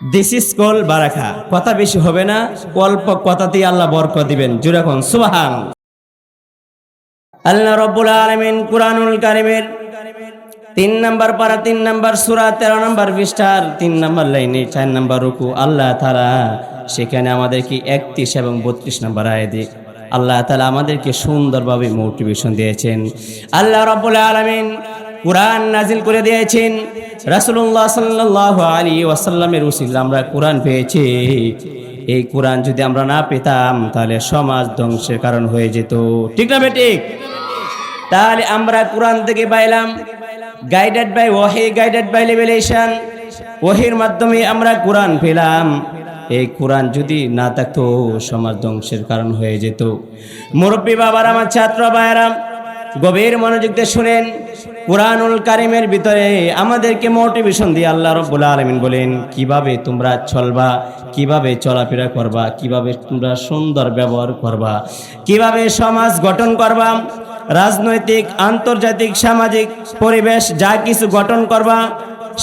This is call বারাখা কথা বেশি হবে না, অল্প কথাতেই আল্লাহ বরকত দিবেন। জুরাখন সুবাহান। আল্লাহ রব্বুল আলমিন কুরআনুল কারিমের তিন নাম্বার পারা, তিন নাম্বার সুরা, তেরো নাম্বার পৃষ্ঠার তিন নাম্বার লাইনে চার নাম্বার রুকু। আল্লাহ তারা সেখানে আমাদেরকে একত্রিশ এবং বত্রিশ নাম্বার আয় দিয়ে আল্লাহ তালা আমাদেরকে সুন্দরভাবে মোটিভেশন দিয়েছেন। আল্লাহ রব্বুল আলমিন কোরআন নাজিল করে দিয়েছেন। রাসুল্লাহ সাল্লাহ আলী ওয়াসাল্লামের উসিল আমরা কোরআন পেয়েছি। এই কোরআন যদি আমরা না পেতাম, তাহলে সমাজ ধ্বংসের কারণ হয়ে যেত। ঠিক না বেঠিক তাহলে আমরা কোরআন থেকে পাইলাম গাইডেড বাই ওহে গাইডেড বাই লেভেলেশন ওহির মাধ্যমে আমরা কোরআন পেলাম। এই কোরআন যদি না থাকতো, সমাজ ধ্বংসের কারণ হয়ে যেত। মুরব্বী বাবার, আমার ছাত্র ভাইয়েরা, গভীর মনোযোগ দিয়ে শুনেন। কোরআনুল কারিমের ভিতরে আমাদেরকে মোটিভেশন দিয়ে আল্লাহ রব্বুল আলমিন বলেন, কীভাবে তোমরা চলবা, কীভাবে চলাফেরা করবা, কীভাবে তোমরা সুন্দর ব্যবহার করবা, কীভাবে সমাজ গঠন করবা, রাজনৈতিক, আন্তর্জাতিক, সামাজিক পরিবেশ যা কিছু গঠন করবা,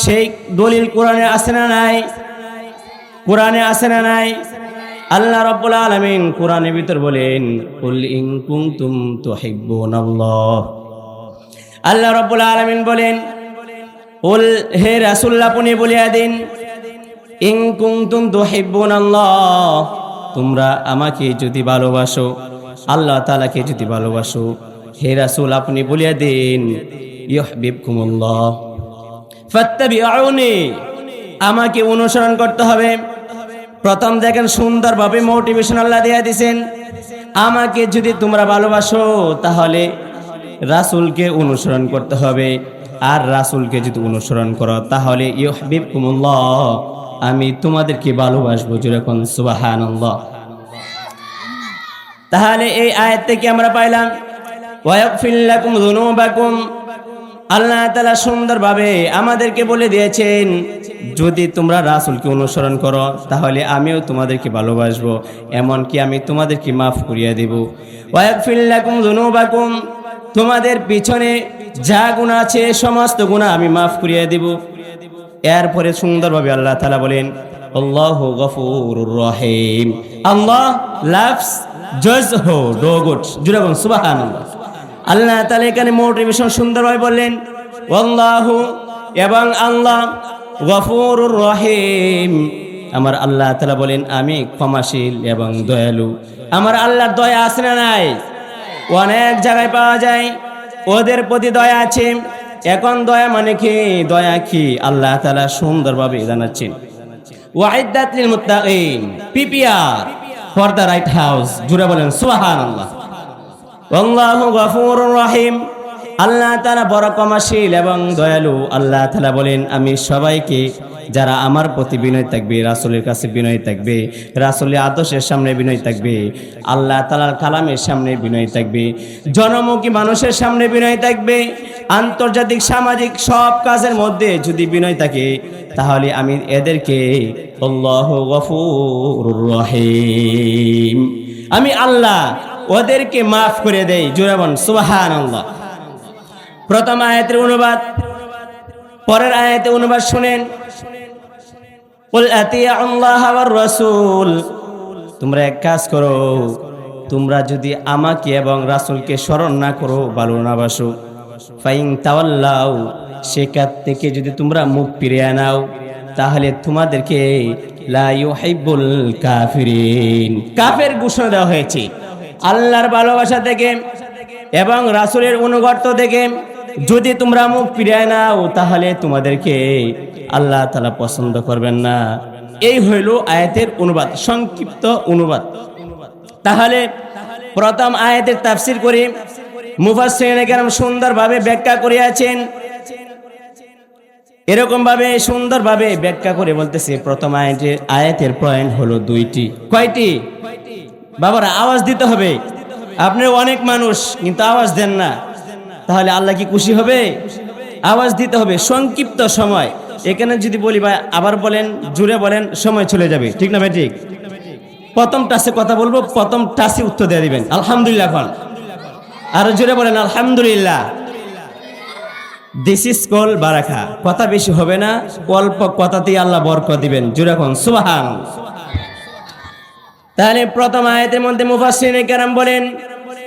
সেই দলিল কোরআনে আছে না নাই? কোরআনে আছে না নাই? আল্লাহ রাব্বুল আলামিন কোরআনের ভিতর বলেন, কুল ইন কুনতুম তুহিব্বুনাল্লাহ। আল্লাহ রাব্বুল আলামিন বলেন কুল হে রাসূল আপনি বলিয়া দিন ইং ইন কুনতুম তুহিব্বুনাল্লাহ, তোমরা আমাকে যদি ভালোবাসো, আল্লাহ তাআলাকে যদি ভালোবাসো, হে রাসূল, আপনি বলিয়া দিন আমাকে অনুসরণ করতে হবে। প্রথম দেখেন সুন্দরভাবে মোটিভেশন আল্লাহ দেয়া দিছেন। আমাকে যদি তোমরা ভালোবাসো, তাহলে রাসূলকে অনুসরণ করতে হবে। আর রাসূলকে যদি অনুসরণ করো, তাহলে ইউহিব্বুকুমুল্লাহ, আমি তোমাদেরকে ভালোবাসবো যেরকম, সুবহানাল্লাহ। তাহলে এই আয়াত থেকে আমরা পাইলাম আল্লাহ তাআলা সুন্দরভাবে আমাদেরকে বলে দিয়েছেন, যদি তোমরা রাসূলকে অনুসরণ করো, তাহলে আমিও তোমাদেরকে ভালোবাসবো, এমনকি আমি তোমাদেরকে মাফ করিয়া দেব। ওয়াগফির লাকুম যুনুবাকুম। তোমাদের পিছনে যা গুনাহ আছে, সমস্ত গুনাহ আমি মাফ করিয়া দেব। এরপরে সুন্দরভাবে আল্লাহ তালা বলেন, আল্লাহু গফুরুর রহিম। আল্লাহ লাভস জজ হো, ডো গুড। জুড়ে বলুন আল্লাহ তাআলা এখানে মোটিভেশন সুন্দরভাবে বললেন, আল্লাহু এবং আল্লাহ গফুরুর রহিম। আমার আল্লাহ তালা বলেন, আমি ক্ষমাশীল এবং দয়ালু। আমার আল্লাহর দয়া আছে না নাই? অনেক জায়গায় পাওয়া যায়। ওদের প্রতি দয়া আছে। এখন দয়া মানে কি? দয়া কি? আল্লাহ তালা সুন্দরভাবে জানাচ্ছেন। ওয়াইদাতলিল মুত্তাকিন। পিপিআর, ফর দ্য রাইট হাউস। জুড়ে বলেন, সুবহানাল্লাহ। আল্লাহু গফুরুর রহিম। আল্লাহ তাআলা বড় ক্ষমাশীল এবং দয়ালু আল্লাহ তালা বলেন, আমি সবাইকে যারা আমার প্রতি বিনয় থাকবে, রাসূলের কাছে বিনয় থাকবে, রাসূলের আদর্শের সামনে বিনয় থাকবে, আল্লাহ তাআলার কালামের সামনে বিনয় থাকবে, জনমুখী মানুষের সামনে বিনয় থাকবে, আন্তর্জাতিক, সামাজিক সব কাজের মধ্যে যদি বিনয় থাকে, তাহলে আমি এদেরকে রহিম। আমি আল্লাহ ওদেরকে মাফ করে দেই জোরাবন সুবাহান আল্লাহ প্রথম আয়াতের অনুবাদ। পরের আয়াতে অনুবাদ শুনেন। তোমরা এক কাজ করো। তোমরা যদি আমাকে এবং রাসূলকে স্মরণ না করো, ভালো না বাসো। ফাইন তাওয়াল্লাও সেকাত থেকে যদি তোমরা মুখ ফিরিয়ে নাও, তাহলে তোমাদেরকে কাফের ঘোষণা দেওয়া হয়েছে। আল্লাহর ভালোবাসা থেকে এবং রাসূলের অনুগত্য থেকে যদি তোমরা মুখ ফিরিয়ে নাও, তাহলে তোমাদেরকে আল্লাহ তালা পছন্দ করবেন না। এই হইল আয়াতের অনুবাদ, সংক্ষিপ্ত অনুবাদ। তাহলে প্রথম আয়াতের তাফসির করে। কেরাম সুন্দরভাবে ব্যাখ্যা করিয়াছেন। এরকম ভাবে সুন্দরভাবে ব্যাখ্যা করে বলতেছে, প্রথম আয়াতের আয়াতের পয়েন্ট হলো দুইটি। কয়টি? বাবারা, আওয়াজ দিতে হবে। আপনি অনেক মানুষ, কিন্তু আওয়াজ দেন না। তাহলে আল্লাহ কি খুশি হবে? আওয়াজ দিতে হবে, সংক্ষিপ্ত সময়। এখানে যদি বলি, ভাই, আবার বলেন, জুড়ে বলেন, সময় চলে যাবে। ঠিক না, ভাই, ঠিক? প্রথম টাসে কথা বলব, প্রথম টাসে উত্তর দিয়ে দিবেন। আলহামদুলিল্লাহ, এখন। আরও জুড়ে বলেন, আলহামদুলিল্লাহ। দিস ইজ কল বারাখা কথা বেশি হবে না, অল্প কথাতেই আল্লাহ বরকত দিবেন। জুরাখন সুবাহান। তাহলে প্রথম আয়াতের মধ্যে মুফাসসিরিনে কেরাম বলেন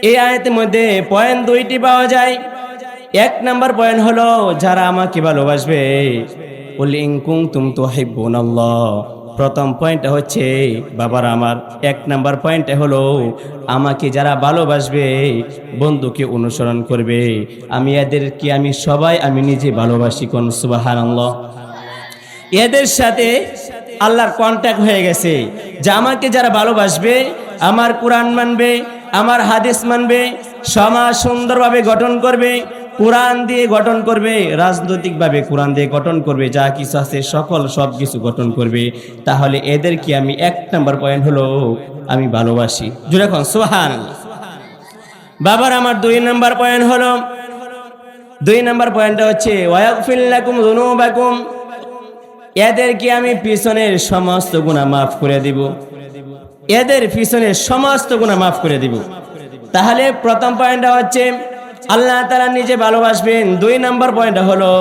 এই আয়াতের মধ্যে পয়েন্ট দুইটি পাওয়া যায়। এক নাম্বার পয়েন্ট হলো, যারা আমাকে ভালোবাসবে ইনকুম তুম তো আল্লাহ প্রথম পয়েন্টটা হচ্ছে, বাবার আমার। এক নাম্বার পয়েন্টটা হলো, আমাকে যারা ভালোবাসবে, বন্ধুকে অনুসরণ করবে। আমি এদেরকে, আমি সবাই, আমি নিজে ভালোবাসি কোন? সুবাহান এদের সাথে আল্লাহর কন্ট্যাক্ট হয়ে গেছে। যে আমাকে যারা ভালোবাসবে, আমার কোরআন মানবে আমার হাদিস মানবে, সমাজ সুন্দরভাবে গঠন করবে, কোরআন দিয়ে গঠন করবে, রাজনৈতিকভাবে কোরআন দিয়ে গঠন করবে, যা কিছু আছে সকল সব কিছু গঠন করবে। তাহলে এদেরকে আমি এক নম্বর পয়েন্ট হলো আমি ভালোবাসি। যেরকম সোহান বাবার আমার দুই নম্বর পয়েন্ট হলো, দুই নাম্বার পয়েন্টটা হচ্ছে এদেরকে আমি পিছনের সমস্ত গুণা মাফ করে দিব? এদের পিছনে সমস্ত গুণা মাফ করে দিব। তাহলে প্রথম পয়েন্টটা হচ্ছে, আল্লাহ তালা নিজে ভালোবাসবেন। দুই নম্বর পয়েন্টটা হলো,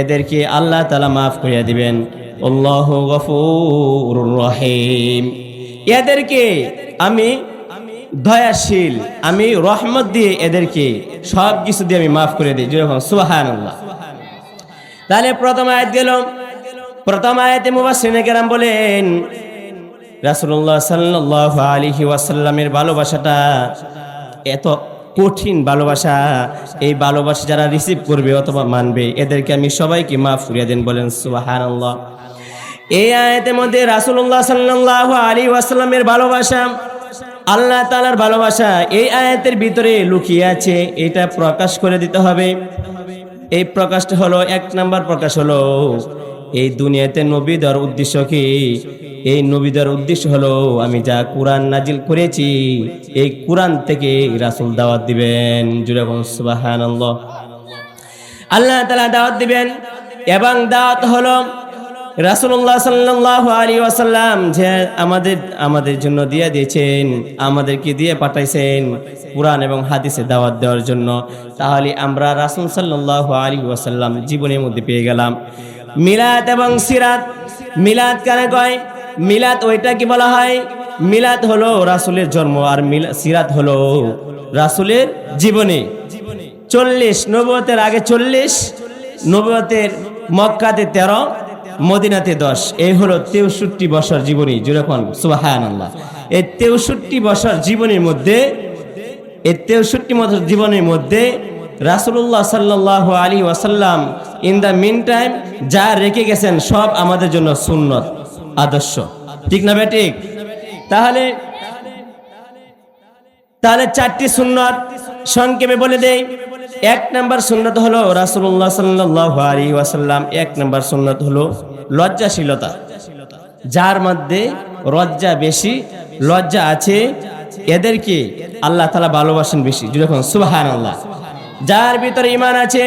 এদেরকে আল্লাহ তালা মাফ করে দিবেন। এদেরকে আমি দয়াশীল, আমি রহমত দিয়ে এদেরকে সব কিছু দিয়ে আমি মাফ করে দিই। যেরকম আল্লাহ তাহলে প্রথম আয়াত গেল। প্রথম আয়াতে মুবাসিনে কেরাম বলেন রাসূলুল্লাহ সাল্লাল্লাহু আলাইহি ওয়াসাল্লামের ভালোবাসাটা এত কঠিন ভালোবাসা। এই ভালোবাসা যারা রিসিভ করবে অথবা মানবে, এদেরকে আমি সবাইকে মাফ করিয়া দেন, বলেন সুবহানাল্লাহ। এই আয়াতের মধ্যে রাসূলুল্লাহ সাল্লাল্লাহু আলাইহি ওয়াসাল্লামের ভালোবাসা, আল্লাহ তাআলার ভালোবাসা, এই আয়াতের ভিতরে লুকিয়ে আছে, এটা প্রকাশ করে দিতে হবে। এই প্রকাশটা হলো, এক নাম্বার প্রকাশ হলো এই দুনিয়াতে নবী দেওয়ার উদ্দেশ্য কি? এই নবী দেওয়ার উদ্দেশ্য হলো, আমি যা কোরআন নাজিল করেছি, এই কোরআন থেকে রাসূল দাওয়াত দিবেন। আল্লাহ তালা দাওয়াত দিবেন, এবং দাওয়াত হলো রাসূলুল্লাহ সাল্লাল্লাহু আলাইহি ওয়াসাল্লাম যে আমাদের আমাদের জন্য দিয়ে দিয়েছেন, আমাদেরকে দিয়ে পাঠাইছেন কোরআন এবং হাদিসে দাওয়াত দেওয়ার জন্য। তাহলে আমরা রাসুল সাল্লাল্লাহু আলাইহি ওয়াসাল্লাম জীবনের মধ্যে পেয়ে গেলাম। মিলাদ এবং সিরাত। মিলাদ কানে কয়? মিলাদ ওইটা কি বলা হয়? মিলাদ হলো রাসূলের জন্ম আর সিরাত হলো রাসূলের জীবনী। চল্লিশ নবতের আগে চল্লিশ নবতের মক্কাতে তেরো, মদিনাতে দশ। এই হলো তেষট্টি বছর জীবনী যেরকম সুবাহান আল্লাহ এই তেষট্টি বছর জীবনের মধ্যে, এই তেষট্টি বছর জীবনের মধ্যে রাসুল্লাহ সাল্লাহ আলী ওয়াসাল্লাম ইন দ্য মিন টাইম যা রেখে গেছেন, সব আমাদের জন্য সুন্নত, আদর্শ। ঠিক না বেঠিক তাহলে তাহলে চারটি সুন্নত সংক্ষেপে বলে দেই। এক নাম্বার সুন্নত হলো রাসুল্লাহ সাল্লাহ আলী ওয়াসাল্লাম, এক নাম্বার সুন্নত হলো লজ্জাশীলতা। যার মধ্যে লজ্জা বেশি, লজ্জা আছে, এদেরকে আল্লাহ তালা ভালোবাসেন বেশি। যখন সুবাহান আল্লাহ যার ভিতরে ইমান আছে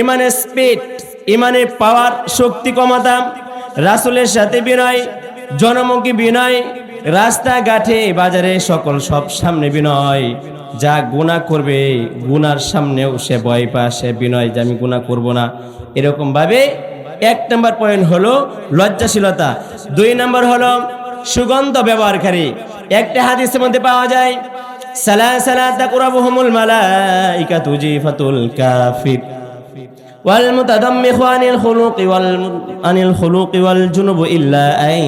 ইমানের স্পিড ইমানের পাওয়ার শক্তি ক্ষমতা, রাসুলের সাথে বিনয়, জনমুখী বিনয়, রাস্তাঘাটে, বাজারে সকল সব সামনে বিনয়। যা গুণা করবে, গুনার সামনেও সে ভয় পা সে বিনয় যে আমি গুণা করব না। এরকম ভাবে এক নম্বর পয়েন্ট হলো লজ্জাশীলতা। দুই নম্বর হলো সুগন্ধ ব্যবহারকারী। একটা হাদিসের মধ্যে পাওয়া যায়, সালা সালা তাকুরাবুহুমুল মালাইকাতু জিফাতুল কাফির। والمتدمخ عن الخلوق وال عن الخلوق والجنب إلا أن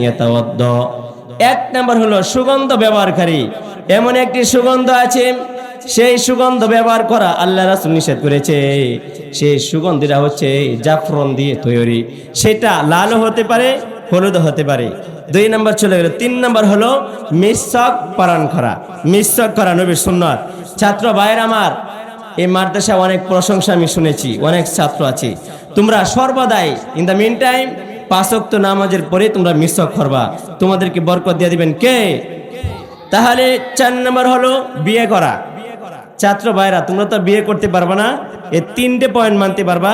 يتوضأ এক নম্বর হলো সুগন্ধ ব্যবহারকারী এমন একটি সুগন্ধ আছে সেই সুগন্ধ ব্যবহার করা আল্লাহ রাসুল নিষেধ করেছে সেই সুগন্ধিটা হচ্ছে জাফরন দিয়ে তৈরি সেটা লালও হতে পারে হলুদ হতে পারে দুই নম্বর চলে গেল তিন নম্বর হলো মিশ্বক পারান করা মিশ্বক করা নবীর সুন্নত ছাত্র ভাইয়ের আমার এই মাদ্রাসা অনেক প্রশংসা আমি শুনেছি, অনেক ছাত্র আছে। তোমরা সর্বদাই ইন দ্য মিন টাইম পাঁচক্ত নামাজের পরে তোমরা মিশ্বক করবা। তোমাদেরকে বরকত দিয়ে দিবেন কে? তাহলে চার নম্বর হলো বিয়ে করা। ছাত্র ভাইরা, তোমরা তো বিয়ে করতে পারবা না এই তিনটে পয়েন্ট মানতে পারবা।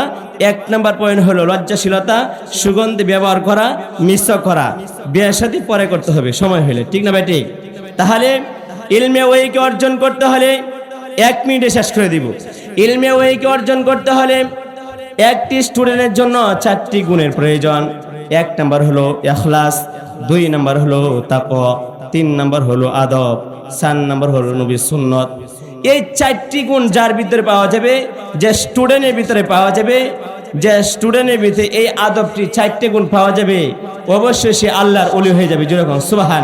এক নাম্বার পয়েন্ট হলো লজ্জাশীলতা, সুগন্ধি ব্যবহার করা মিশ্র করা। বিয়ের সাথে পরে করতে হবে, সময় হলে ঠিক না ভাই, ঠিক? তাহলে ইলমে ওইকে অর্জন করতে হলে এক মিনিটে শেষ করে দিব। ইলমে ওইকে অর্জন করতে হলে একটি স্টুডেন্টের জন্য চারটি গুণের প্রয়োজন। এক নাম্বার হলো এখলাস, দুই নাম্বার হলো তাক তিন নাম্বার হলো আদব, চার নাম্বার হলো নবী সুন্নত। এই চারটি গুণ যার ভিতরে পাওয়া যাবে? যে স্টুডেন্টের ভিতরে পাওয়া যাবে, যে স্টুডেন্টের ভিতরে এই আদবটি চারটি গুণ পাওয়া যাবে, অবশ্যই সে আল্লাহর অলি হয়ে যাবে। যেরকম সুবাহান